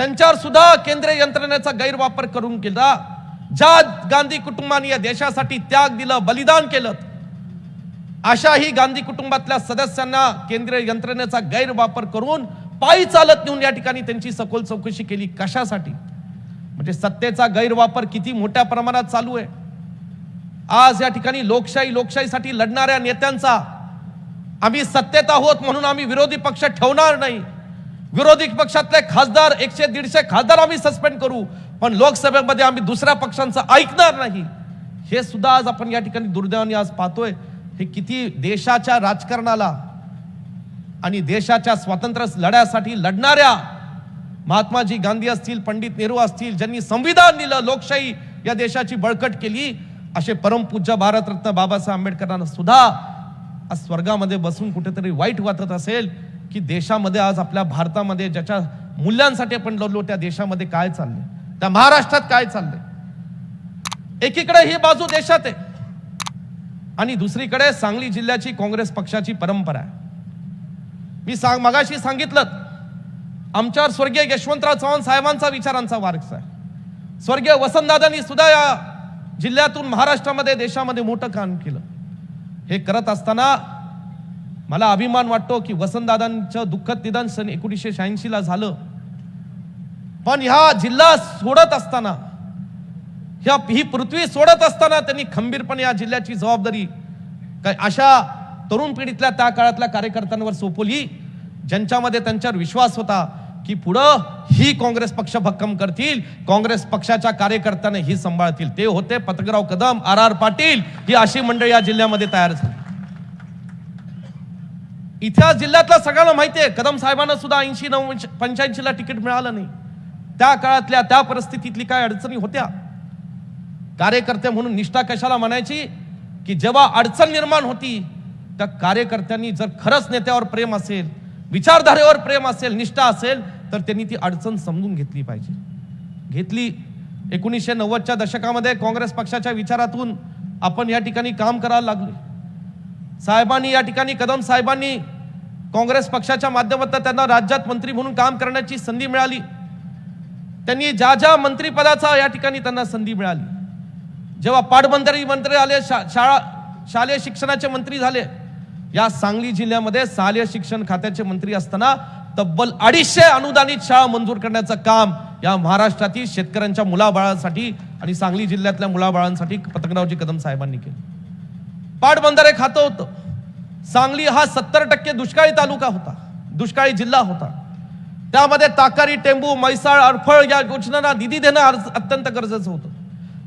त्यांच्यावर सुद्धा केंद्रीय यंत्रणेचा गैरवापर करून केला. ज्या गांधी कुटुंबाने या देशासाठी त्याग दिलं बलिदान केलं. अशाही गांधी कुटुंबातल्या सदस्यांना केंद्रीय यंत्रणेचा गैरवापर करून पायी चालत नेऊन या ठिकाणी त्यांची सखोल चौकशी केली. कशासाठी? म्हणजे सत्तेचा गैरवापर किती मोठ्या प्रमाणात चालू आहे? आज या ठिकाणी लोकशाही लोकशाहीसाठी लढणाऱ्या नेत्यांचा आम्ही सत्तेत आहोत म्हणून आम्ही विरोधी पक्ष ठेवणार नाही. विरोधी पक्षातले खासदार एकशे दीडशे खासदार आम्ही सस्पेंड करू पण लोकसभेमध्ये आम्ही दुसऱ्या पक्षांचं ऐकणार नाही. हे सुद्धा आज आपण या ठिकाणी दुर्दैवाने आज पाहतोय. हे किती देशाच्या राजकारणाला आणि देशाच्या स्वातंत्र्य लढ्यासाठी लढणाऱ्या महात्माजी गांधी असतील पंडित नेहरू असतील ज्यांनी संविधान दिलं लोकशाही या देशाची बळकट केली असे परमपूज्य भारतरत्न बाबासाहेब आंबेडकरांना सुद्धा आज स्वर्गामध्ये बसून कुठेतरी वाईट वाटत असेल. की देशामध्ये आज आपल्या भारतामध्ये ज्याच्या मूल्यांसाठी आपण लढलो त्या देशामध्ये काय चाललंय? त्या महाराष्ट्रात काय चाललंय? एकीकडे ही बाजू देशात आहे. आणि दुसरीकडे सांगली जिल्ह्याची काँग्रेस पक्षाची परंपरा आहे. मी सांग मगाशी सांगितलं आमच्यावर स्वर्गीय यशवंतराव चव्हाण साहेबांचा विचारांचा वारसा आहे. स्वर्गीय वसंतदादांनी सुद्धा या जिल्ह्यातून महाराष्ट्रामध्ये देशामध्ये मोठं काम केलं. हे करत असताना मला अभिमान वाटतो की वसंतदादांचं दुःखद निधन सन एकोणीसशे शहाऐंशीला झालं. पण ह्या जिल्हा सोडत असताना ह्या ही पृथ्वी सोडत असताना त्यांनी खंबीरपणे या जिल्ह्याची जबाबदारी काय अशा तरुण पिढीतल्या त्या काळातल्या कार्यकर्त्यांवर सोपवली ज्यांच्यामध्ये त्यांच्यावर विश्वास होता की पुढं ही काँग्रेस पक्ष भक्कम करतील काँग्रेस पक्षाच्या कार्यकर्त्यांना ही सांभाळतील. ते होते पतगराव कदम आर आर पाटील ही अशी मंडळी या जिल्ह्यामध्ये तयार झाली. इतिहास जिल्ह्यातला सगळ्यांना माहिती आहे. कदम साहेबांना सुद्धा ऐंशी नऊ पंच्याऐंशीला तिकीट मिळालं नाही. त्या काळातल्या त्या परिस्थितीतली काय अडचणी होत्या? कार्यकर्ते म्हणून निष्ठा कशाला म्हणायची? की जेव्हा अडचण निर्माण होती त्या कार्यकर्त्यांनी जर खरंच नेत्यावर प्रेम असेल विचारधारेवर प्रेम असेल निष्ठा असेल तर त्यांनी ती अडचण समजून घेतली पाहिजे. घेतली एकोणीसशे नव्वदच्या दशकामध्ये काँग्रेस पक्षाच्या विचारातून आपण या ठिकाणी काम करायला लागलो साहेबांनी या ठिकाणी कदम साहेबांनी काँग्रेस पक्षाच्या माध्यमातून त्यांना राज्यात मंत्री म्हणून काम करण्याची संधी मिळाली. त्यांनी ज्या ज्या मंत्रीपदाचा या ठिकाणी त्यांना संधी मिळाली. जेव्हा पाटबंधारी मंत्री आले शा- शाळा शालेय शिक्षणाचे मंत्री झाले. या सांगली जिल्ह्यामध्ये शालेय शिक्षण खात्याचे मंत्री असताना तब्बल अडीचशे अनुदानित शाळा मंजूर करण्याचं काम या महाराष्ट्रातील शेतकऱ्यांच्या मुलाबाळांसाठी आणि सांगली जिल्ह्यातल्या मुलाबाळांसाठी पतंगरावजी कदम साहेबांनी केलं. पाटबंधारे खातं होतं. सांगली हा सत्तर टक्के दुष्काळी तालुका होता दुष्काळी जिल्हा होता. त्यामध्ये ताकारी टेंबू म्हैसाळ अडफळ या योजनांना निधी देणं अर्ज- अत्यंत गरजेचं होतं.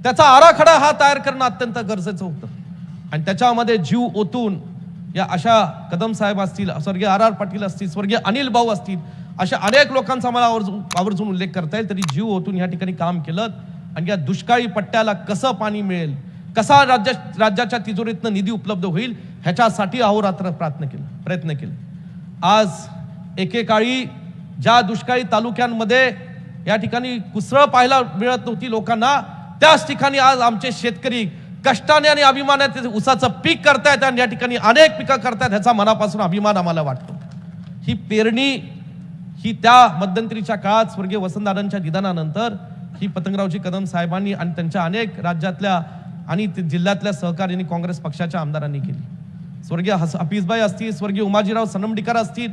त्याचा आराखडा हा तयार करणं अत्यंत गरजेचं होतं. आणि त्याच्यामध्ये जीव ओतून या अशा कदम साहेब असतील स्वर्गीय आर आर पाटील असतील स्वर्गीय अनिल भाऊ असतील अशा अनेक लोकांचा मला आवर्जून आवर्जून उल्लेख करता येईल. तरी जीव ओतून या ठिकाणी काम केलं आणि या दुष्काळी पट्ट्याला कसं पाणी मिळेल कसा राज्य राज्याच्या तिजोरीतनं निधी उपलब्ध होईल ह्याच्यासाठी अहोरात्र प्रार्थना केलं प्रयत्न केले. आज एकेकाळी ज्या दुष्काळी तालुक्यांमध्ये या ठिकाणी कुसळ पाहायला मिळत नव्हती लोकांना त्याच ठिकाणी आज आमचे शेतकरी कष्टाने आणि अभिमानाने उसाचं पीक करतायत आणि या ठिकाणी अनेक पिकं करतायत ह्याचा मनापासून अभिमान आम्हाला वाटतो. ही पेरणी ही त्या मध्यंतरीच्या काळात स्वर्गीय वसंतदादांच्या निधनानंतर ही पतंगरावजी कदम साहेबांनी आणि त्यांच्या अनेक राज्यातल्या आणि ते जिल्ह्यातल्या सहकार्याने काँग्रेस पक्षाच्या आमदारांनी केली. स्वर्गीय हस हफीजबाई असतील स्वर्गीय उमाजीराव सनमडीकर असतील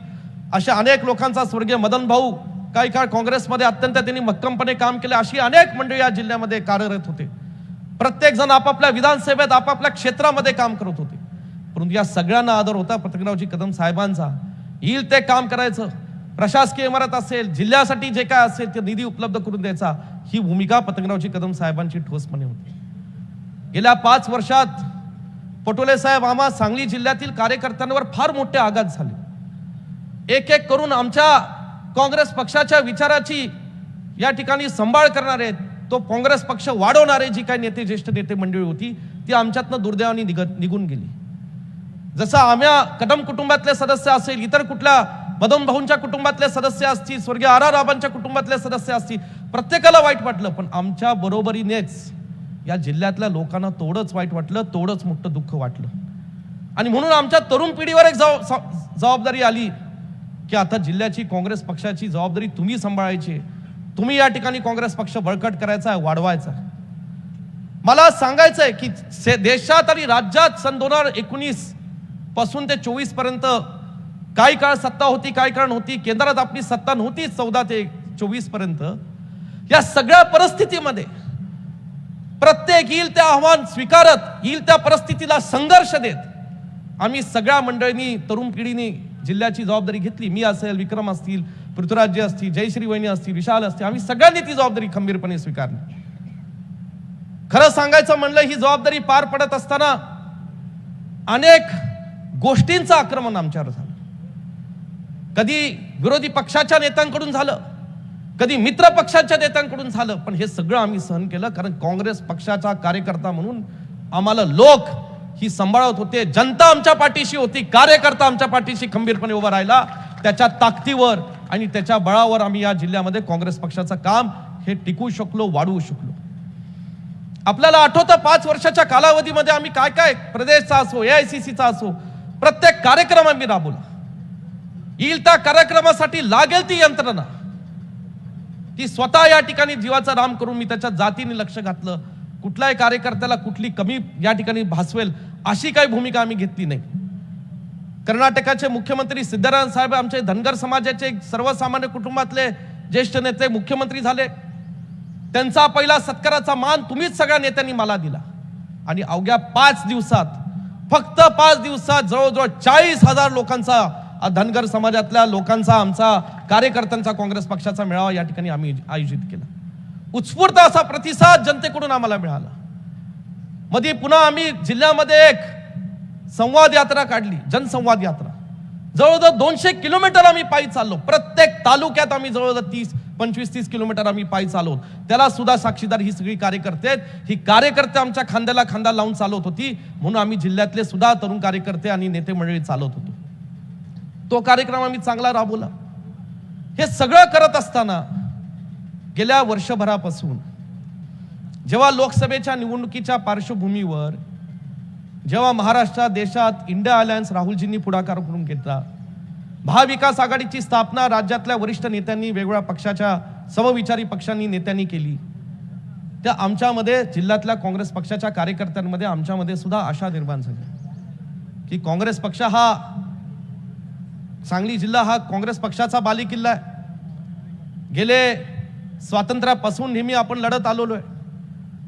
अशा अनेक लोकांचा स्वर्गीय मदन भाऊ काही काळ काँग्रेसमध्ये अत्यंत त्यांनी मक्कमपणे काम केले अशी अनेक मंडळी या जिल्ह्यामध्ये कार्यरत होते. प्रत्येक जण आपापल्या विधानसभेत आपापल्या क्षेत्रामध्ये काम करत होते. परंतु या सगळ्यांना आदर होता. पतंगरावजी कदम साहेबांचा. येईल ते काम करायचं. प्रशासकीय इमारत असेल जिल्ह्यासाठी जे काय असेल ते निधी उपलब्ध करून द्यायचा. ही भूमिका पतंगरावजी कदम साहेबांची ठोसपणे होती. गेल्या पाच वर्षात पटोले साहेब आम्हा सांगली जिल्ह्यातील कार्यकर्त्यांवर फार मोठे आघात झाले. एक एक करून आमच्या काँग्रेस पक्षाच्या विचाराची या ठिकाणी सांभाळ करणारे तो काँग्रेस पक्ष वाढवणारे जी काही नेते ज्येष्ठ नेते मंडळी होती ती आमच्यातनं दुर्दैवाने निघत निघून गेली. जसं आम्या कदम कुटुंबातले सदस्य असेल इतर कुठल्या मदन भाऊंच्या कुटुंबातले सदस्य असतील स्वर्गीय आर आर राबांच्या कुटुंबातले सदस्य असतील प्रत्येकाला वाईट वाटलं पण आमच्या बरोबरीनेच या जिल्ह्यातल्या लोकांना तेवढंच वाईट वाटलं तेवढंच मोठं दुःख वाटलं. आणि म्हणून आमच्या तरुण पिढीवर एक जबाब- जबाबदारी आली की आता जिल्ह्याची काँग्रेस पक्षाची जबाबदारी तुम्ही सांभाळायची तुम्ही या ठिकाणी काँग्रेस पक्ष बळकट करायचा आहे वाढवायचा आहे. मला सांगायचं आहे की देशात आणि राज्यात सन दोन हजार एकोणीसपासून ते चोवीसपर्यंत काही काळ सत्ता होती काही काळ नव्हती केंद्रात आपली सत्ता नव्हती चौदा ते चोवीसपर्यंत. या सगळ्या परिस्थितीमध्ये प्रत्येक येईल त्या आव्हान स्वीकारत येईल त्या परिस्थितीला संघर्ष देत. आम्ही सगळ्या मंडळींनी तरुण पिढीने जिल्ह्याची जबाबदारी घेतली. मी असेल विक्रम असतील पृथ्वीराज्य असतील जयश्री वहिनी असतील विशाल असतील आम्ही सगळ्यांनी ती जबाबदारी खंबीरपणे स्वीकारली. खरं सांगायचं म्हणलं ही जबाबदारी पार पडत असताना अनेक गोष्टींचं आक्रमण आमच्यावर झालं. कधी विरोधी पक्षाच्या नेत्यांकडून झालं कधी मित्र पक्षाच्या नेत्यांकडून झालं पण हे सगळं आम्ही सहन केलं कारण काँग्रेस पक्षाचा कार्यकर्ता म्हणून आम्हाला लोक ही सांभाळत होते. जनता आमच्या पाठीशी होती कार्यकर्ता आमच्या पाठीशी खंबीरपणे उभा राहिला. त्याच्या ताकदीवर आणि त्याच्या बळावर आम्ही या जिल्ह्यामध्ये काँग्रेस पक्षाचं काम हे टिकू शकलो वाढवू शकलो. आपल्याला आठवतं पाच वर्षाच्या कालावधीमध्ये आम्ही काय काय प्रदेशचा असो एआयसीसीचा असो प्रत्येक कार्यक्रम आम्ही राबवला. येईल त्या कार्यक्रमासाठी लागेल ती यंत्रणा. ती स्वतः या ठिकाणी जीवाचा राम करून मी त्याच्या जातीने लक्ष घातलं. कुठल्याही कार्यकर्त्याला कुठली कमी या ठिकाणी भासवेल अशी काही भूमिका आम्ही घेतली नाही. कर्नाटकाचे मुख्यमंत्री सिद्धरामय्या साहेब आमचे धनगर समाजाचे सर्वसामान्य कुटुंबातले ज्येष्ठ नेते मुख्यमंत्री झाले. त्यांचा पहिला सत्काराचा मान तुम्हीच सगळ्या नेत्यांनी मला दिला. आणि अवघ्या पाच दिवसात फक्त पाच दिवसात जवळजवळ चाळीस हजार लोकांचा धनगर समाजातल्या लोकांचा आमचा कार्यकर्त्यांचा काँग्रेस पक्षाचा मेळावा या ठिकाणी आम्ही आयोजित केला. उत्स्फूर्त असा प्रतिसाद जनतेकडून आम्हाला मिळाला. मध्ये पुन्हा आम्ही जिल्ह्यामध्ये एक संवाद यात्रा काढली जनसंवाद यात्रा. जवळजवळ दोनशे किलोमीटर आम्ही पायी चाललो. प्रत्येक तालुक्यात आम्ही जवळजवळ तीस पंचवीस तीस किलोमीटर आम्ही पायी चालवत त्याला सुद्धा साक्षीदार ही सगळी कार्यकर्ते आहेत. ही कार्यकर्ते आमच्या खांद्याला खांदा लावून चालवत होती. म्हणून आम्ही जिल्ह्यातले सुद्धा तरुण कार्यकर्ते आणि नेते मंडळी चालवत होतो. तो कार्यक्रम आम्ही चांगला राबवला. हे सगळं करत असताना गेल्या वर्षभरापासून जेव्हा लोकसभेच्या निवडणुकीच्या पार्श्वभूमीवर जेव्हा महाराष्ट्रात देशात इंडिया अलायन्स राहुलजींनी पुढाकार करून घेतला महाविकास आघाडीची स्थापना राज्यातल्या वरिष्ठ नेत्यांनी वेगवेगळ्या पक्षाच्या समविचारी पक्षांनी नेत्यांनी केली. त्या आमच्यामध्ये जिल्ह्यातल्या काँग्रेस पक्षाच्या कार्यकर्त्यांमध्ये आमच्यामध्ये सुद्धा आशा निर्माण झाली. की काँग्रेस पक्ष हा सांगली जिल्हा हा काँग्रेस पक्षाचा बालेकिल्ला आहे. गेले स्वातंत्र्यापासून नेहमी आपण लढत आलेलो आहे.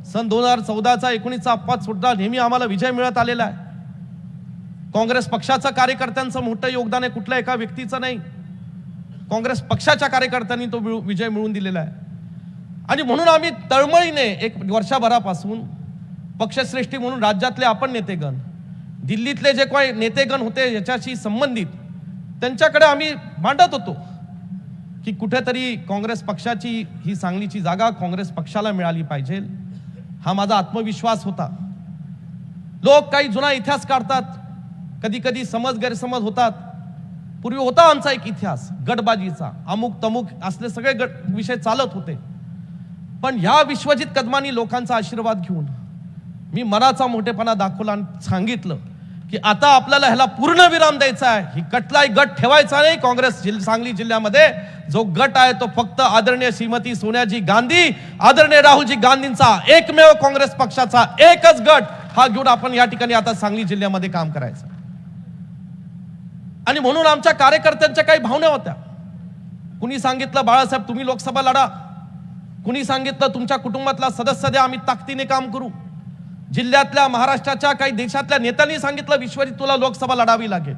सन दोन हजार चौदाचा एकोणीसचा अपवाद सुद्धा नेहमी आम्हाला विजय मिळत आलेला आहे. काँग्रेस पक्षाचं कार्यकर्त्यांचं मोठं योगदान आहे कुठल्या एका व्यक्तीचं नाही. काँग्रेस पक्षाच्या कार्यकर्त्यांनी तो विजय मिळवून दिलेला आहे. आणि म्हणून आम्ही तळमळीने एक वर्षभरापासून पक्षश्रेष्ठी म्हणून राज्यातले आपण नेतेगण दिल्लीतले जे काही नेतेगण होते याच्याशी संबंधित त्यांच्याकडे आम्ही मांडत होतो की कुठेतरी काँग्रेस पक्षाची ही सांगलीची जागा काँग्रेस पक्षाला मिळाली पाहिजे. हा माझा आत्मविश्वास होता. लोक काही जुना इतिहास काढतात. कधी कधी समज गैरसमज होतात. पूर्वी होता आमचा एक इतिहास गटबाजीचा. अमुक तमुक असले सगळे गट विषय चालत होते. पण ह्या विश्वजित कदमांनी लोकांचा आशीर्वाद घेऊन मी मनाचा मोठेपणा दाखवला आणि सांगितलं की आता आपल्याला ह्याला पूर्ण विराम द्यायचा आहे. ही कटलाही गट ठेवायचा नाही काँग्रेस जिल सांगली जिल्ह्यामध्ये. जो गट आहे तो फक्त आदरणीय श्रीमती सोनियाजी गांधी आदरणीय राहुलजी गांधींचा एकमेव काँग्रेस पक्षाचा एकच गट. हा घेऊन आपण या ठिकाणी आता सांगली जिल्ह्यामध्ये काम करायचं. आणि म्हणून आमच्या कार्यकर्त्यांच्या काही भावना होत्या. कुणी सांगितलं बाळासाहेब तुम्ही लोकसभा लढा. कुणी सांगितलं तुमच्या कुटुंबातला सदस्य द्या आम्ही ताकदीने काम करू. जिल्ह्यातल्या महाराष्ट्राच्या काही देशातल्या नेत्यांनी सांगितलं विश्वजित तुला लोकसभा लढावी लागेल.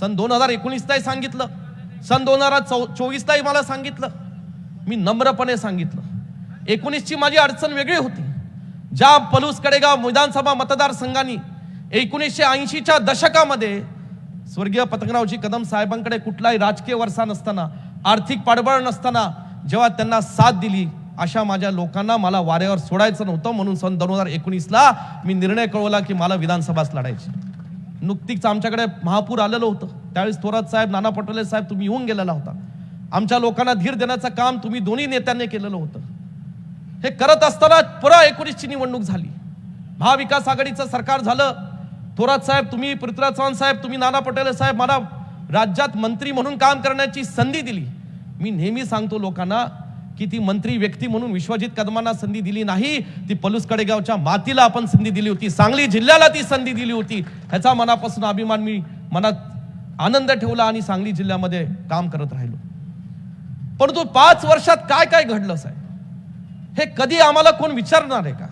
सन दोन हजार एकोणीसलाही सांगितलं. सन दोन हजार चौ चोवीसलाही मला सांगितलं. मी नम्रपणे सांगितलं. एकोणीसची माझी अडचण वेगळी होती. ज्या पलूस कडेगाव विधानसभा मतदारसंघांनी एकोणीसशे ऐंशीच्या दशकामध्ये स्वर्गीय पतंगरावजी कदम साहेबांकडे कुठलाही राजकीय वरसा नसताना आर्थिक पाठबळ नसताना जेव्हा त्यांना साथ दिली अशा माझ्या लोकांना मला वाऱ्यावर सोडायचं नव्हतं. म्हणून सन दोन हजार एकोणीसला मी निर्णय कळवला की मला विधानसभाच लढायची. नुकतीच आमच्याकडे महापूर आलेलं होतं. त्यावेळेस थोरात साहेब नाना पटोले साहेब तुम्ही येऊन गेलेला होता. आमच्या लोकांना धीर देण्याचं काम तुम्ही दोन्ही नेत्यांनी केलेलं होतं. हे करत असताना पुरा एकोणीसची निवडणूक झाली. महाविकास आघाडीचं सरकार झालं. थोरात साहेब तुम्ही पृथ्वीराज चव्हाण साहेब तुम्ही नाना पटेल साहेब मला राज्यात मंत्री म्हणून काम करण्याची संधी दिली. मी नेहमी सांगतो लोकांना की ती मंत्री व्यक्ती म्हणून विश्वजित कदमांना संधी दिली नाही ती पलूस कडेगावच्या मातीला आपण संधी दिली होती सांगली जिल्ह्याला ती संधी दिली होती. ह्याचा मनापासून अभिमान मी मनात आनंद ठेवला आणि सांगली जिल्ह्यामध्ये काम करत राहिलो. परंतु पाच वर्षात काय काय घडलं साहेब? हे कधी आम्हाला कोण विचारणार आहे का?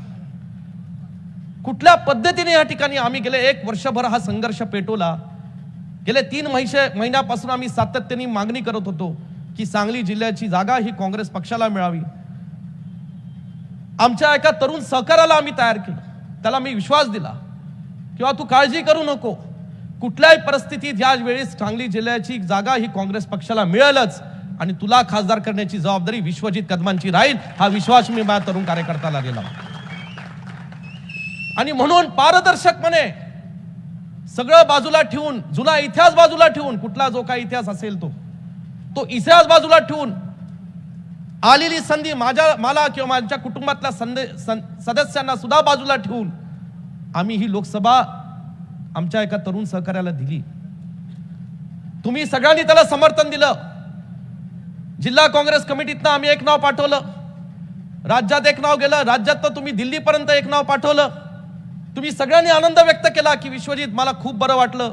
कुठल्या पद्धतीने या ठिकाणी आम्ही गेले? एक वर्षभर हा संघर्ष पेटवला. गेले तीन महिशे महिन्यापासून आम्ही सातत्याने मागणी करत होतो. की सांगली जिल्ह्याची जागा ही काँग्रेस पक्षाला मिळावी. आमच्या एका तरुण सहकाराला आम्ही तयार केलं. त्याला मी विश्वास दिला. किंवा तू काळजी करू नको. कुठल्याही परिस्थितीत या वेळेस सांगली जिल्ह्याची जागा ही काँग्रेस पक्षाला मिळेलच. आणि तुला खासदार करण्याची जबाबदारी विश्वजित कदमांची राहील हा विश्वास मी माझ्या तरुण कार्यकर्त्याला दिला. आणि म्हणून पारदर्शकपणे सगळं बाजूला ठेवून जुना इतिहास बाजूला ठेवून कुठला जो काही इतिहास असेल तो. तो इतिहास बाजूला ठेवून आलेली संधी माझ्या मला किंवा माझ्या कुटुंबातल्या संदे सं- सदस्यांना सुद्धा बाजूला ठेवून आम्ही ही लोकसभा आमच्या एका तरुण सहकार्याला दिली. तुम्ही सगळ्यांनी त्याला समर्थन दिलं. जिल्हा काँग्रेस कमिटीतनं आम्ही एक नाव पाठवलं. राज्यात एक नाव गेलं. राज्यात तुम्ही दिल्लीपर्यंत एक नाव पाठवलं. तुम्ही सगळ्यांनी आनंद व्यक्त केला की विश्वजित मला खूप बरं वाटलं.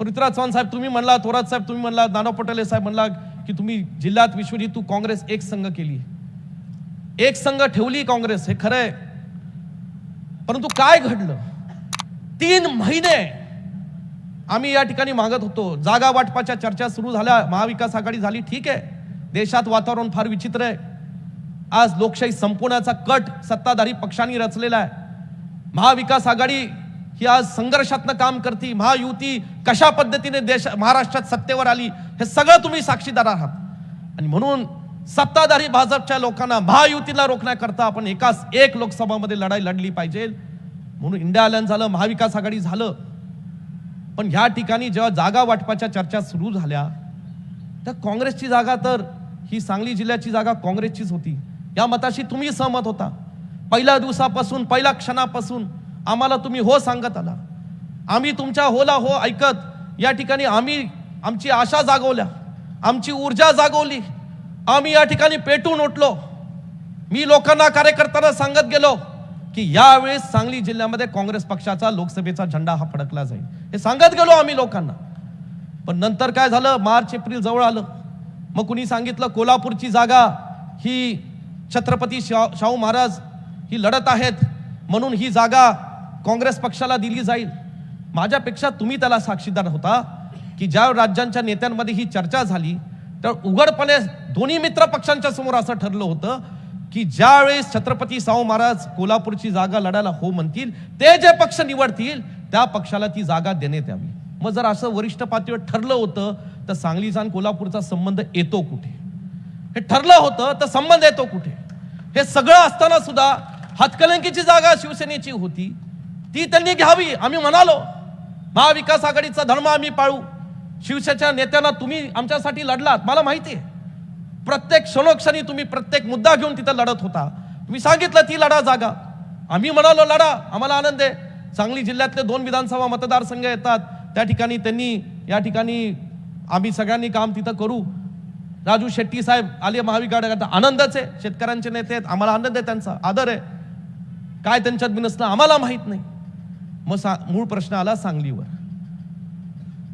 पृथ्वीराज चव्हाण साहेब तुम्ही म्हणला थोरात साहेब तुम्ही म्हणला नाना पटोले साहेब म्हणला की तुम्ही जिल्ह्यात विश्वजित तू काँग्रेस एक संघ केली. एक संघ ठेवली काँग्रेस हे खरं आहे परंतु काय घडलं? तीन महिने आम्ही या ठिकाणी मागत होतो. जागा वाटपाच्या चर्चा सुरू झाल्या. महाविकास आघाडी झाली ठीक आहे. देशात वातावरण फार विचित्र आहे. आज लोकशाही संपवण्याचा कट सत्ताधारी पक्षांनी रचलेला आहे. महाविकास आघाडी ही आज संघर्षातनं काम करते महायुती कशा पद्धतीने देश महाराष्ट्रात सत्तेवर आली हे सगळं तुम्ही साक्षीदार आहात. आणि म्हणून सत्ताधारी भाजपच्या लोकांना महायुतीला रोखण्याकरता आपण एकाच एक लोकसभामध्ये लढाई लढली पाहिजे. म्हणून इंडिया अलायन्स झालं महाविकास आघाडी झालं. पण ह्या ठिकाणी जेव्हा जागा वाटपाच्या चर्चा सुरू झाल्या तर काँग्रेसची जागा तर ही सांगली जिल्ह्याची जागा काँग्रेसचीच होती. या मताशी तुम्ही सहमत होता. पहिल्या दिवसापासून पहिल्या क्षणापासून आम्हाला तुम्ही हो सांगत आला. आम्ही तुमच्या होला हो ऐकत या ठिकाणी आम्ही आमची आशा जागवल्या आमची ऊर्जा जागवली आम्ही या ठिकाणी पेटून उठलो. मी लोकांना कार्यकर्त्यांना सांगत गेलो की यावेळेस सांगली जिल्ह्यामध्ये काँग्रेस पक्षाचा लोकसभेचा झेंडा हा फडकला जाईल. हे सांगत गेलो आम्ही लोकांना. पण नंतर काय झालं? मार्च एप्रिल जवळ आलं. मग कुणी सांगितलं कोल्हापूरची जागा ही छत्रपती शाहू महाराज ही लढत आहेत म्हणून ही जागा काँग्रेस पक्षाला दिली जाईल. माझ्यापेक्षा तुम्ही त्याला साक्षीदार होता की ज्या राज्यांच्या नेत्यांमध्ये ही चर्चा झाली तर उघडपणे दोन्ही मित्र पक्षांच्या समोर असं ठरलं होतं की ज्यावेळेस छत्रपती शाहू महाराज कोल्हापूरची जागा लढायला हो म्हणतील ते जे पक्ष निवडतील त्या पक्षाला ती जागा देण्यात यावी. मग जर असं वरिष्ठ पातळीवर ठरलं होतं तर सांगलीचा आणि कोल्हापूरचा संबंध येतो कुठे? हे ठरलं होतं तर संबंध येतो कुठे? हे सगळं असताना सुद्धा हातकलंकीची जागा शिवसेनेची होती. ती त्यांनी घ्यावी. आम्ही म्हणालो महाविकास आघाडीचा धर्म आम्ही पाळू. शिवसेनेच्या नेत्यांना तुम्ही आमच्यासाठी लढलात. मला माहिती आहे. प्रत्येक क्षणोक्षणी तुम्ही प्रत्येक मुद्दा घेऊन तिथं लढत होता. तुम्ही सांगितलं ती लढा जागा. आम्ही म्हणालो लढा. आम्हाला आनंद आहे. सांगली जिल्ह्यातले दोन विधानसभा मतदारसंघ येतात. त्या ठिकाणी त्यांनी या ठिकाणी आम्ही सगळ्यांनी काम तिथं करू. राजू शेट्टी साहेब आले महाविकास आनंदच आहे. शेतकऱ्यांचे नेते आहेत. आम्हाला आनंद आहे त्यांचा. आदर आहे. काय त्यांच्यात बिनसलं आम्हाला माहीत नाही. मग सा मूळ प्रश्न आला सांगलीवर.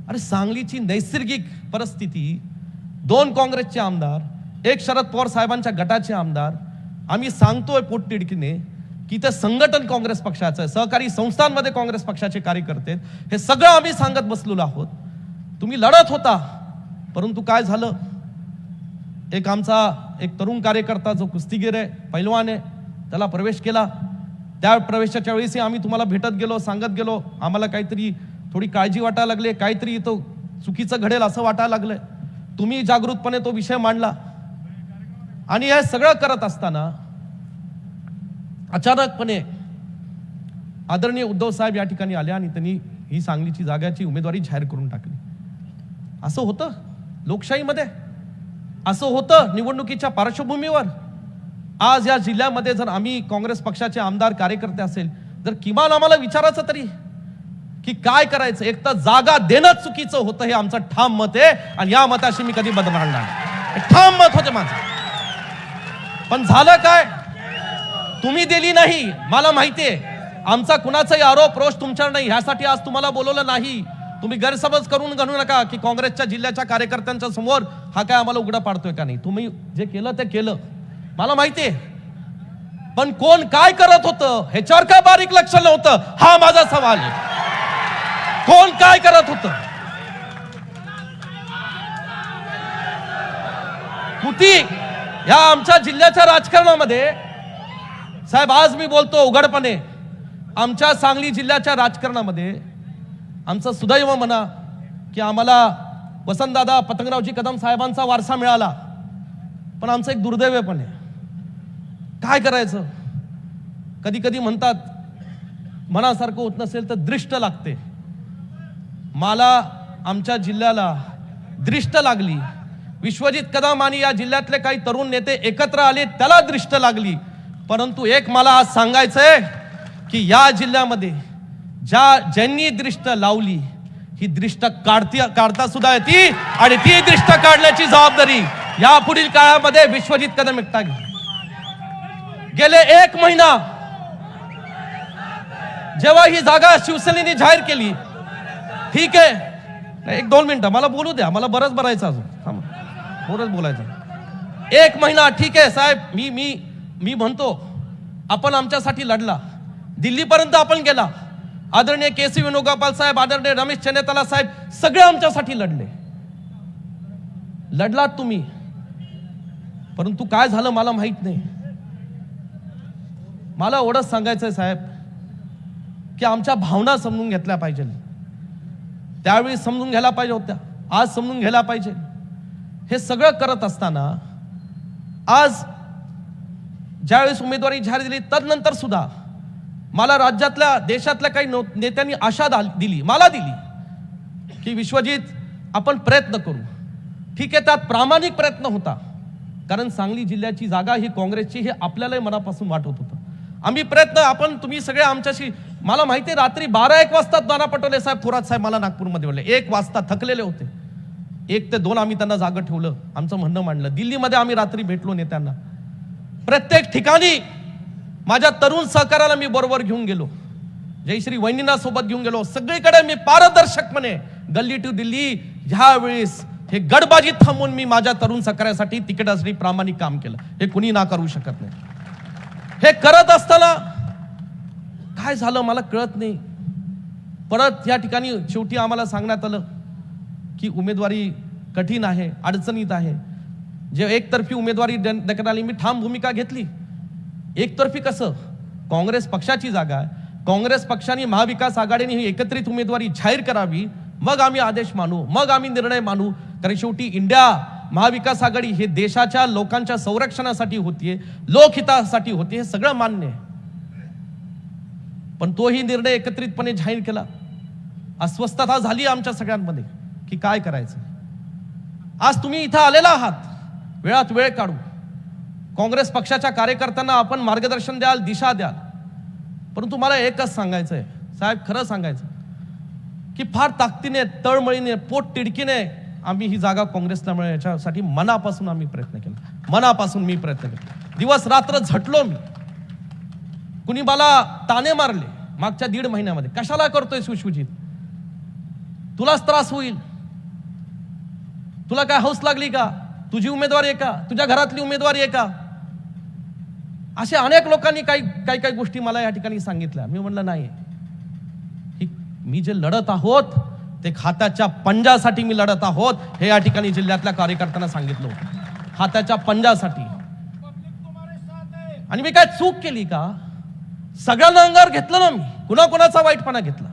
अरे सांगलीची नैसर्गिक परिस्थिती दोन काँग्रेसचे आमदार एक शरद पवार साहेबांच्या गटाचे आमदार आम्ही सांगतोय पोटतिडकीने की ते संघटन काँग्रेस पक्षाचं आहे सहकारी संस्थांमध्ये काँग्रेस पक्षाचे कार्यकर्ते हे सगळं आम्ही सांगत बसलेलो आहोत. तुम्ही लढत होता परंतु काय झालं? एक आमचा एक तरुण कार्यकर्ता जो कुस्तीगीर आहे पैलवान आहे त्याला प्रवेश केला. त्या प्रवेशाच्या वेळेसही आम्ही तुम्हाला भेटत गेलो सांगत गेलो. आम्हाला काहीतरी थोडी काळजी वाटायला लागली काहीतरी इथं चुकीचं घडेल असं वाटायला लागलं. तुम्ही जागृतपणे तो विषय मांडला. आणि हे सगळं करत असताना अचानकपणे आदरणीय उद्धव साहेब या ठिकाणी आले आणि त्यांनी ही सांगलीची जागाची उमेदवारी जाहीर करून टाकली. असं होतं? लोकशाहीमध्ये? असं होतं निवडणुकीच्या पार्श्वभूमीवर? आज या जिल्ह्यामध्ये जर आम्ही काँग्रेस पक्षाचे आमदार कार्यकर्ते असेल जर किमान आम्हाला विचारायचं तरी की काय करायचं? एक तर जागा देणं चुकीचं होतं हे आमचं ठाम मत आहे आणि या मताशी मी कधी बदलणार नाही. ठाम मत होते माझं. पण झालं काय? तुम्ही दिली नाही मला माहितीये आमचा कुणाचाही आरोप रोष तुमच्यावर नाही. ह्यासाठी आज तुम्हाला बोलवलं नाही. तुम्ही गैरसमज करून घालू नका की काँग्रेसच्या जिल्ह्याच्या कार्यकर्त्यांच्या समोर हा काय आम्हाला उघडा पाडतोय का नाही? तुम्ही जे केलं ते केलं. मला माहितीये पण कोण काय करत होतं ह्याच्यावर काय बारीक लक्ष नव्हतं हा माझा सवाल आहे. कोण काय करत होतं? कृती या आमच्या जिल्ह्याच्या राजकारणामध्ये साहेब आज मी बोलतो उघडपणे आमच्या सांगली जिल्ह्याच्या राजकारणामध्ये आमचं सुदैव म्हणा की आम्हाला वसंतदादा पतंगरावजी कदम साहेबांचा वारसा मिळाला. पण आमचं एक दुर्दैव पण आहे काय करायचं? कधी कधी म्हणतात मनासारखं होत नसेल तर दृष्ट लागते. मला आमच्या जिल्ह्याला दृष्ट लागली. विश्वजित कदम आणि या जिल्ह्यातले काही तरुण नेते एकत्र आले त्याला दृष्ट लागली. परंतु एक मला आज सांगायचंय की या जिल्ह्यामध्ये ज्या ज्यांनी दृष्ट लावली ही दृष्ट काढती काढता सुद्धा येते आणि ती दृष्ट काढण्याची जबाबदारी या पुढील काळामध्ये विश्वजित कदम एकटा घे गेले एक महिना. जेव्हा ही जागा शिवसेनेने जाहीर केली ठीक आहे. नाही, एक दोन मिनिटं मला बोलू द्या मला बरंच भरायचं अजून. थांबा. बरंच बोलायचं. एक महिना ठीक आहे साहेब मी मी मी म्हणतो आपण आमच्यासाठी लढला. दिल्लीपर्यंत आपण गेला. आदरणीय के सी वेणुगोपाल साहेब आदरणीय रमेश चेनेताला साहेब सगळे आमच्यासाठी लढले. लढलात तुम्ही. परंतु काय झालं मला माहीत नाही. मला एवढंच सांगायचंय साहेब की आमच्या भावना समजून घेतल्या पाहिजे. त्यावेळी समजून घ्यायला पाहिजे होत्या आज समजून घ्यायला पाहिजे. हे सगळं करत असताना आज ज्यावेळेस उमेदवारी जाहीर दिली तदनंतर सुद्धा मला राज्यातल्या देशातल्या काही नेत्यांनी आशा दिली मला दिली की विश्वजित आपण प्रयत्न करू. ठीक आहे त्यात प्रामाणिक प्रयत्न होता. कारण सांगली जिल्ह्याची जागा ही काँग्रेसची हे आपल्यालाही मनापासून वाटत होतं. आम्ही प्रयत्न आपण तुम्ही सगळे आमच्याशी मला माहिती आहे रात्री बारा एक वाजता नाना पटोले साहेब थोरात साहेब मला नागपूरमध्ये बोलले. एक वाजता थकलेले होते. एक ते दोन आम्ही त्यांना जागं ठेवलं आमचं म्हणणं मांडलं. दिल्लीमध्ये आम्ही रात्री भेटलो नेत्यांना. प्रत्येक ठिकाणी माझ्या तरुण सहकाराला मी बरोबर घेऊन गेलो. जयश्री वैनीना सोबत घेऊन गेलो. सगळीकडे मी पारदर्शकपणे गल्ली टू दिल्ली ह्यावेळेस हे गडबाजी थांबून मी माझ्या तरुण सहकार्यासाठी तिकिटासाठी प्रामाणिक काम केलं. हे कुणी ना करू शकत नाही. हे करत असताना काय झालं मला कळत नाही. परत या ठिकाणी शेवटी आम्हाला सांगण्यात आलं की उमेदवारी कठीण आहे अडचणीत आहे. जे एकतर्फी उमेदवारी देण्यात आली मी ठाम भूमिका घेतली. एकतर्फी कसं? काँग्रेस पक्षाची जागा आहे. काँग्रेस पक्षाने महाविकास आघाडीने ही एकत्रित उमेदवारी जाहीर करावी. मग आम्ही आदेश मानू मग आम्ही निर्णय मानू. कारण शेवटी इंडिया महाविकास आघाडी हे देशाच्या लोकांच्या संरक्षणासाठी होतीये लोकहितासाठी होती हे सगळं मान्य आहे. पण तोही निर्णय एकत्रितपणे जाहीर केला. अस्वस्थता झाली आमच्या सगळ्यांमध्ये की काय करायचं? आज तुम्ही इथं आलेला आहात वेळात वेळ काढू काँग्रेस पक्षाच्या कार्यकर्त्यांना आपण मार्गदर्शन द्याल दिशा द्याल. परंतु मला एकच सांगायचं आहे साहेब खरं सांगायचं की फार ताकदीने तळमळीने पोट तिडकीने आम्ही ही जागा काँग्रेसला मिळेल याच्यासाठी मनापासून आम्ही प्रयत्न केला. मनापासून मी प्रयत्न केला. दिवस रात्र झटलो मी. कुणी मला ताने मारले मागच्या दीड महिन्यामध्ये. कशाला करतोय सुशुजित? तुलाच त्रास होईल. तुला काय हौस लागली का? तुझी उमेदवारी आहे का? तुझ्या घरातली उमेदवारी आहे का? असे अनेक लोकांनी काही काही काही गोष्टी मला या ठिकाणी सांगितल्या. मी म्हणलं नाही. ही मी जे लढत आहोत ते खात्याच्या पंजासाठी मी लढत आहोत हे या ठिकाणी जिल्ह्यातल्या कार्यकर्त्यांना सांगितलं होतं. खात्याच्या पंजासाठी. आणि मी काय चूक केली का? सगळ्यांना अंगावर घेतलं ना मी. कुणाकुणाचा वाईटपणा घेतला.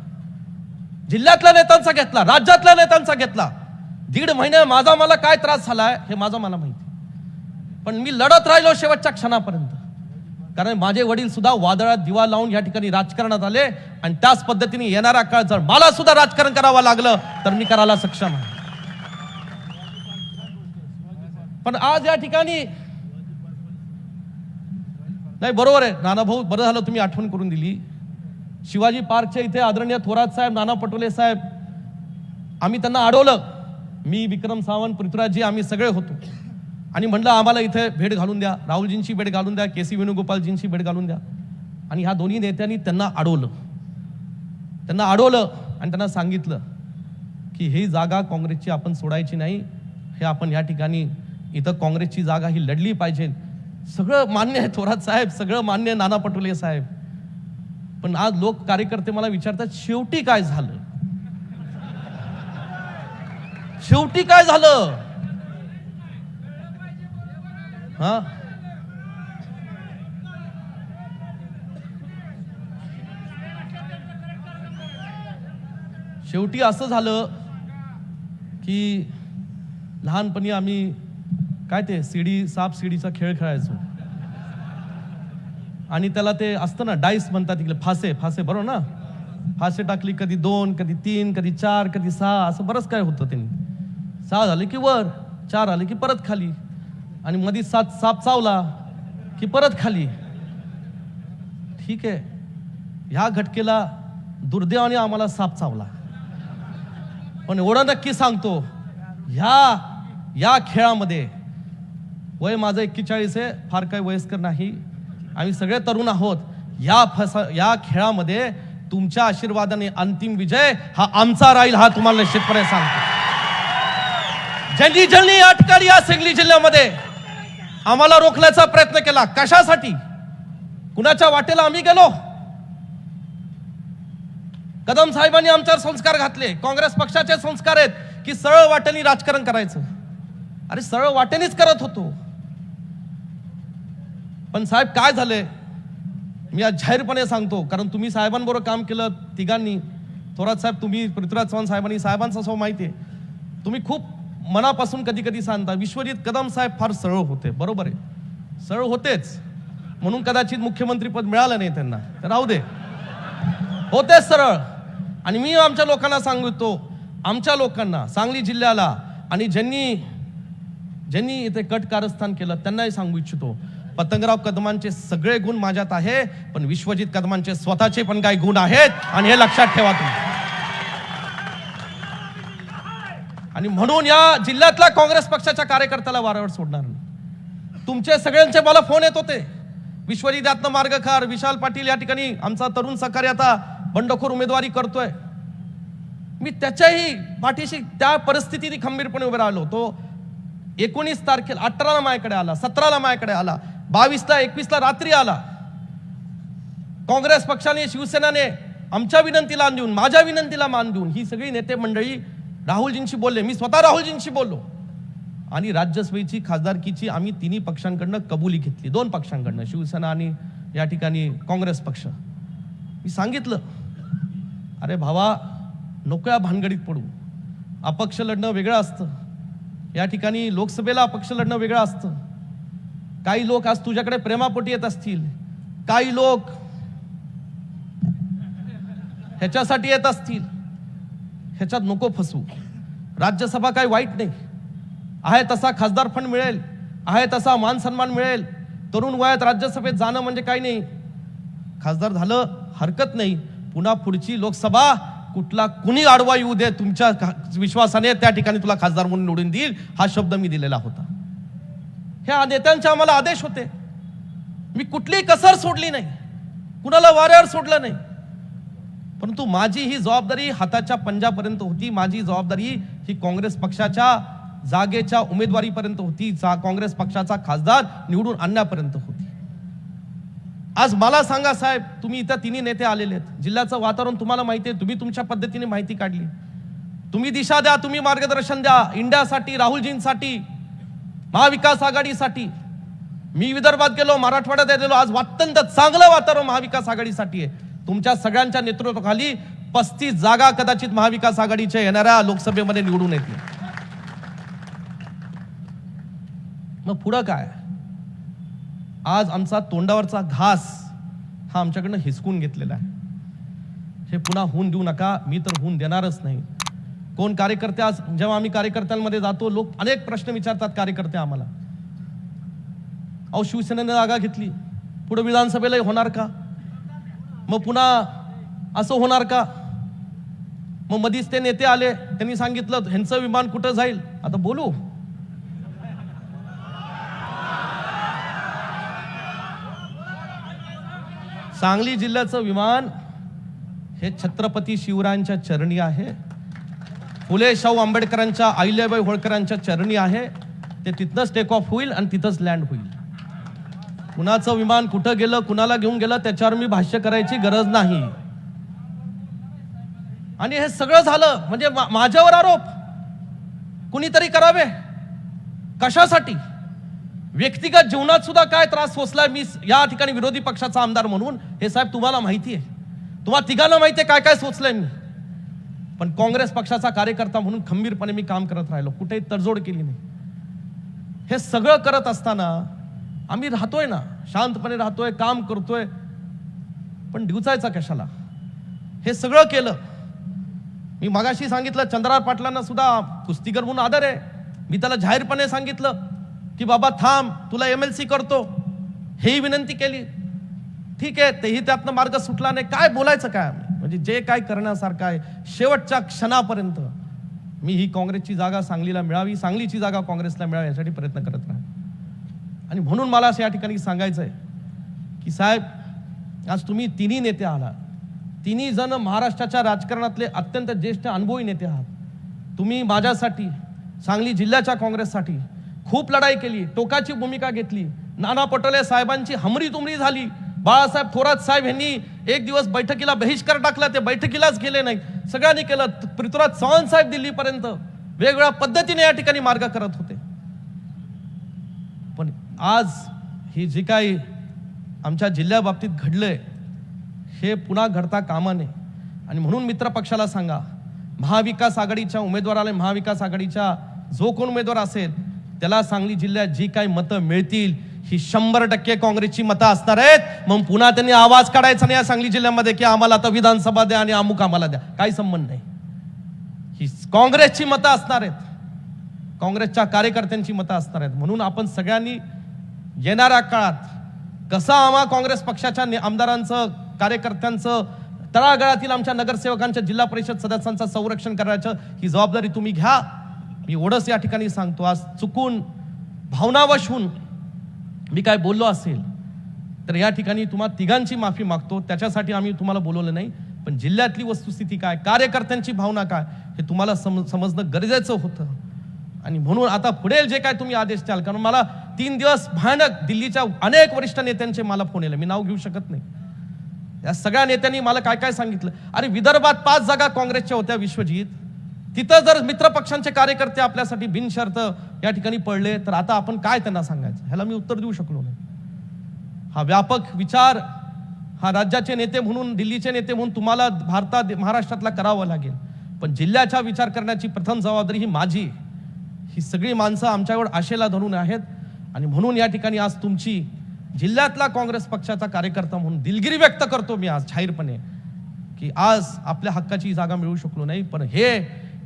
जिल्ह्यातल्या नेत्यांचा घेतला राज्यातल्या नेत्यांचा घेतला. दीड महिने माझा मला काय त्रास झालाय हे माझं मला माहिती. पण मी लढत राहिलो शेवटच्या क्षणापर्यंत. कारण माझे वडील सुद्धा वादळात दिवा लावून या ठिकाणी राजकारणात आले आणि त्याच पद्धतीने येणारा काळ जर मला सुद्धा राजकारण करावं लागलं तर मी करायला सक्षम आहे. पण आज या ठिकाणी नाही बरोबर आहे. नाना भाऊ बरं झालं तुम्ही आठवण करून दिली. शिवाजी पार्कच्या इथे आदरणीय थोरात साहेब नाना पटोले साहेब आम्ही त्यांना अडवलं. मी विक्रम सावंत पृथ्वीराजजी आम्ही सगळे होतो. आणि म्हणलं आम्हाला इथे भेट घालून द्या. राहुलजींची भेट घालून द्या के सी वेणुगोपालजींची भेट घालून द्या. आणि ह्या दोन्ही नेत्यांनी त्यांना अडवलं त्यांना अडवलं आणि त्यांना सांगितलं की ही जागा काँग्रेसची आपण सोडायची नाही. हे आपण या ठिकाणी इथं काँग्रेसची जागा ही लढली पाहिजे. सगळं मान्य आहे थोरात साहेब सगळं मान्य आहे नाना पटोले साहेब. पण आज लोक कार्यकर्ते मला विचारतात शेवटी काय झालं? शेवटी काय झालं? हा? शेवटी असं झालं की लहानपणी आम्ही काय ते सीडी साप सीडीचा खेळ खेळायचो. आणि त्याला ते असतं ना डाईस म्हणतात तिकडे फासे फासे बरोबर ना? फासे टाकली कधी दोन कधी तीन कधी चार कधी सहा असं बरंच काय होतं त्यांनी. सहा झाले की वर चार आले की परत खाली. आणि मधी सात साप चावला की परत खाली. ठीक आहे. ह्या घटकेला दुर्दैवाने आम्हाला साप चावला. पण एवढं नक्की सांगतो ह्या या खेळामध्ये वय माझं एक्केचाळीस आहे फार काही वयस्कर नाही. आम्ही सगळे तरुण आहोत. या फस या खेळामध्ये तुमच्या आशीर्वादाने अंतिम विजय हा आमचा राहील हा तुम्हाला निश्चितपणे सांगतो. ज्यांनी ज्यांनी या या सांगली जिल्ह्यामध्ये. आम्हाला रोखण्याचा प्रयत्न केला. कशासाठी? कुणाच्या वाटेला आम्ही गेलो? कदम साहेबांनी आमच्यावर संस्कार घातले. काँग्रेस पक्षाचे संस्कार आहेत की सरळ वाटेने राजकारण करायचं. अरे सरळ वाटेनेच करत होतो. पण साहेब काय झाले मी आज जाहीरपणे सांगतो कारण तुम्ही साहेबांबरोबर काम केलं तिघांनी. थोरात साहेब तुम्ही पृथ्वीराज चव्हाण साहेबांनी साहेबांचा सो माहिती आहे तुम्ही खूप मनापासून कधी कधी सांगता विश्वजित कदम साहेब फार सरळ होते. बरोबर आहे. सरळ होतेच. म्हणून कदाचित मुख्यमंत्रीपद मिळालं नाही त्यांना. तर राहू दे. होते सरळ. आणि मी आमच्या लोकांना सांगतो आमच्या लोकांना सांगली जिल्ह्याला आणि ज्यांनी ज्यांनी इथे कट कारस्थान केलं त्यांनाही सांगू इच्छितो पतंगराव कदमांचे सगळे गुण माझ्यात आहे पण विश्वजित कदमांचे स्वतःचे पण काही गुण आहेत आणि हे लक्षात ठेवा तुम्ही. आणि म्हणून या जिल्ह्यातल्या काँग्रेस पक्षाच्या कार्यकर्त्याला वारंवार सोडणार नाही. तुमचे सगळ्यांचे मला फोन येत होते. विश्वजित यातनं मार्गखार विशाल पाटील या ठिकाणी आमचा तरुण सहकारी आता बंडखोर उमेदवारी करतोय. मी त्याच्याही पाठीशी त्या परिस्थितीने खंबीरपणे उभे राहिलो तो एकोणीस तारखेला अठराला माझ्याकडे आला सतराला माझ्याकडे आला बावीसला एकवीसला रात्री आला. काँग्रेस पक्षाने शिवसेनाने आमच्या विनंतीला मान देऊन माझ्या विनंतीला मान देऊन ही सगळी नेते मंडळी राहुलजींशी बोलले मी स्वतः राहुलजींशी बोललो. आणि राज्यसभेची खासदारकीची आम्ही तिन्ही पक्षांकडनं कबुली घेतली दोन पक्षांकडनं शिवसेना आणि या ठिकाणी काँग्रेस पक्ष. मी सांगितलं अरे भावा नोकळ्या भानगडीत पडू. अपक्ष लढणं वेगळं असतं. या ठिकाणी लोकसभेला अपक्ष लढणं वेगळं असतं. काही लोक आज तुझ्याकडे प्रेमापोटी येत असतील. काही लोक ह्याच्यासाठी येत असतील. ह्याच्यात नको फसू राज्यसभा काही वाईट नाही. आहे तसा खासदार फंड मिळेल. आहे तसा मान सन्मान मिळेल. तरुण वयात राज्यसभेत जाणं म्हणजे काही नाही. खासदार झालं हरकत नाही. पुन्हा पुढची लोकसभा कुठला कुणी आडवा येऊ दे तुमच्या विश्वासाने त्या ठिकाणी तुला खासदार म्हणून निवडून देईल हा शब्द मी दिलेला होता. ह्या नेत्यांचे आम्हाला आदेश होते. मी कुठलीही कसर सोडली नाही. कुणाला वाऱ्यावर सोडलं नाही. परंतु माझी ही जबाबदारी हाताच्या पंजापर्यंत होती. माझी जबाबदारी ही काँग्रेस पक्षाच्या जागेच्या उमेदवारीपर्यंत होती. जा काँग्रेस पक्षाचा खासदार निवडून आणण्यापर्यंत होती. आज मला सांगा साहेब तुम्ही इथं तिन्ही नेते आलेले आहेत. जिल्ह्याचं वातावरण तुम्हाला माहिती आहे. तुम्ही तुमच्या पद्धतीने माहिती काढली. तुम्ही दिशा द्या तुम्ही मार्गदर्शन द्या. इंडियासाठी राहुलजींसाठी महाविकास आघाडीसाठी. मी विदर्भात गेलो मराठवाड्यात गेलो. आज अत्यंत चांगलं वातावरण महाविकास आघाडीसाठी आहे. तुमच्या सगळ्यांच्या नेतृत्वाखाली पस्तीस जागा कदाचित महाविकास आघाडीच्या येणाऱ्या लोकसभेमध्ये निवडून येतील. मग पुढं काय? आज आमचा तोंडावरचा घास हा आमच्याकडनं हिसकून घेतलेला आहे. हे पुन्हा होऊन देऊ नका मी तर होऊन देणारच नाही. कोण कार्यकर्ते आज जेव्हा आम्ही कार्यकर्त्यांमध्ये जातो लोक अनेक प्रश्न विचारतात कार्यकर्ते आम्हाला. अहो शिवसेनेने जागा घेतली. पुढे विधानसभेला होणार का? मग पुन्हा असं होणार का? मग मधीच ते नेते आले त्यांनी सांगितलं ह्यांचं विमान कुठं जाईल? आता बोलू. सांगली जिल्ह्याचं विमान हे छत्रपती शिवरायांच्या चरणी आहे. फुले शाहू आंबेडकरांच्या अहिल्याबाई होळकरांच्या चरणी आहे. ते तिथनंच टेक ऑफ होईल आणि तिथंच लँड होईल. कुणाचं विमान कुठं गेलं कुणाला घेऊन गेलं त्याच्यावर मी भाष्य करायची गरज नाही. आणि हे सगळं झालं म्हणजे माझ्यावर आरोप. कुणीतरी करावे? कशासाठी? व्यक्तिगत जीवनात सुद्धा काय त्रास सोसलाय मी या ठिकाणी विरोधी पक्षाचा आमदार म्हणून? हे साहेब तुम्हाला माहिती आहे तुम्हाला तिघांना माहिती आहे काय काय सोचलंय मी. पण काँग्रेस पक्षाचा कार्यकर्ता म्हणून खंबीरपणे मी काम करत राहिलो. कुठेही तडजोड केली नाही. हे सगळं करत असताना आम्ही राहतोय ना शांतपणे राहतोय काम करतोय. पण दिवसायचा कशाला? हे सगळं केलं. मी मगाशी सांगितलं चंद्रार पाटलांना सुद्धा कुस्तीकर म्हणून आदर आहे. मी त्याला जाहीरपणे सांगितलं की बाबा थांब तुला एम एल सी करतो. हेही विनंती केली. ठीक आहे तेही त्यातनं मार्ग सुटला नाही. काय बोलायचं काय म्हणजे जे काय करण्यासारखं आहे शेवटच्या क्षणापर्यंत मी ही काँग्रेसची जागा सांगलीला मिळावी सांगलीची जागा काँग्रेसला मिळावी यासाठी प्रयत्न करत राहा आणि म्हणून मला असं या ठिकाणी सांगायचं आहे की साहेब आज तुम्ही तिन्ही नेते आहात. तिन्ही जण महाराष्ट्राच्या राजकारणातले अत्यंत ज्येष्ठ अनुभवी नेते आहात. तुम्ही माझ्यासाठी सांगली जिल्ह्याच्या काँग्रेससाठी खूप लढाई केली टोकाची भूमिका घेतली नाना पटोले साहेबांची हमरी तुमरी झाली. बाळासाहेब थोरात साहेब यांनी एक दिवस बैठकीला बहिष्कार टाकला ते बैठकीलाच गेले नाही सगळ्यांनी केलं. पृथ्वीराज चव्हाण साहेब दिल्लीपर्यंत वेगवेगळ्या पद्धतीने या ठिकाणी मार्ग करत होते. आज ही जी काही आमच्या जिल्ह्याबाबतीत घडलंय हे पुन्हा घडता कामा नये. आणि म्हणून मित्रपक्षाला सांगा महाविकास आघाडीच्या उमेदवाराला महाविकास आघाडीच्या जो कोण उमेदवार असेल त्याला सांगली जिल्ह्यात जी काही मतं मिळतील ही शंभर टक्के काँग्रेसची मतं असणार आहेत. मग पुन्हा त्यांनी आवाज काढायचा नाही या सांगली जिल्ह्यामध्ये की आम्हाला आता विधानसभा द्या आणि अमुक आम्हाला द्या. काही संबंध नाही. ही काँग्रेसची मतं असणार आहेत. काँग्रेसच्या कार्यकर्त्यांची मतं असणार आहेत. म्हणून आपण सगळ्यांनी येणाऱ्या काळात कसं आम्हा काँग्रेस पक्षाच्या आमदारांचं कार्यकर्त्यांचं तळागाळातील आमच्या नगरसेवकांच्या जिल्हा परिषद सदस्यांचं संरक्षण करायचं ही जबाबदारी तुम्ही घ्या. मी ओढस या ठिकाणी सांगतो. आज चुकून भावनावश होऊन मी काय बोललो असेल तर या ठिकाणी तुम्हा तिघांची माफी मागतो. त्याच्यासाठी आम्ही तुम्हाला बोलवलं नाही पण जिल्ह्यातली वस्तुस्थिती काय कार्यकर्त्यांची भावना काय हे तुम्हाला सम समजणं गरजेचं होतं. आणि म्हणून आता पुढे जे काय तुम्ही आदेश द्याल कारण मला तीन दिवस भयानक दिल्लीच्या अनेक वरिष्ठ नेत्यांचे मला फोन येले मी नाव घेऊ शकत नाही. या सगळ्या नेत्यांनी मला काय काय सांगितलं? अरे विदर्भात पाच जागा काँग्रेसच्या होत्या विश्वजीत. तिथं जर मित्रपक्षांचे कार्यकर्ते आपल्यासाठी बिनशर्त या ठिकाणी पडले तर आता आपण काय त्यांना सांगायचं? ह्याला मी उत्तर देऊ शकलो नाही. हा व्यापक विचार हा राज्याचे नेते म्हणून दिल्लीचे नेते म्हणून तुम्हाला भारतात महाराष्ट्रातला करावा लागेल. पण जिल्ह्याचा विचार करण्याची प्रथम जबाबदारी ही माझी आहे. ही सगळी माणसं आमच्यावर आशेला धरून आहेत. आणि म्हणून या ठिकाणी आज तुमची जिल्ह्यातला काँग्रेस पक्षाचा कार्यकर्ता म्हणून दिलगिरी व्यक्त करतो मी आज जाहीरपणे की आज आपल्या हक्काची जागा मिळू शकलो नाही. पण हे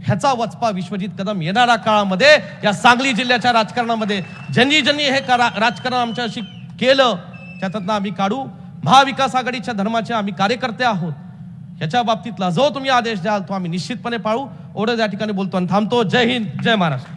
ह्याचा वचपा विश्वजित कदम येणाऱ्या काळामध्ये या सांगली जिल्ह्याच्या राजकारणामध्ये ज्यांनी ज्यांनी हे करा- राजकारण आमच्याशी केलं त्यातनं आम्ही काढू. महाविकास आघाडीच्या धर्माचे आम्ही कार्यकर्ते आहोत. ह्याच्या बाबतीतला जो तुम्ही आदेश द्याल तो आम्ही निश्चितपणे पाळू. एवढं या ठिकाणी बोलतो आणि थांबतो. जय हिंद जय महाराष्ट्र.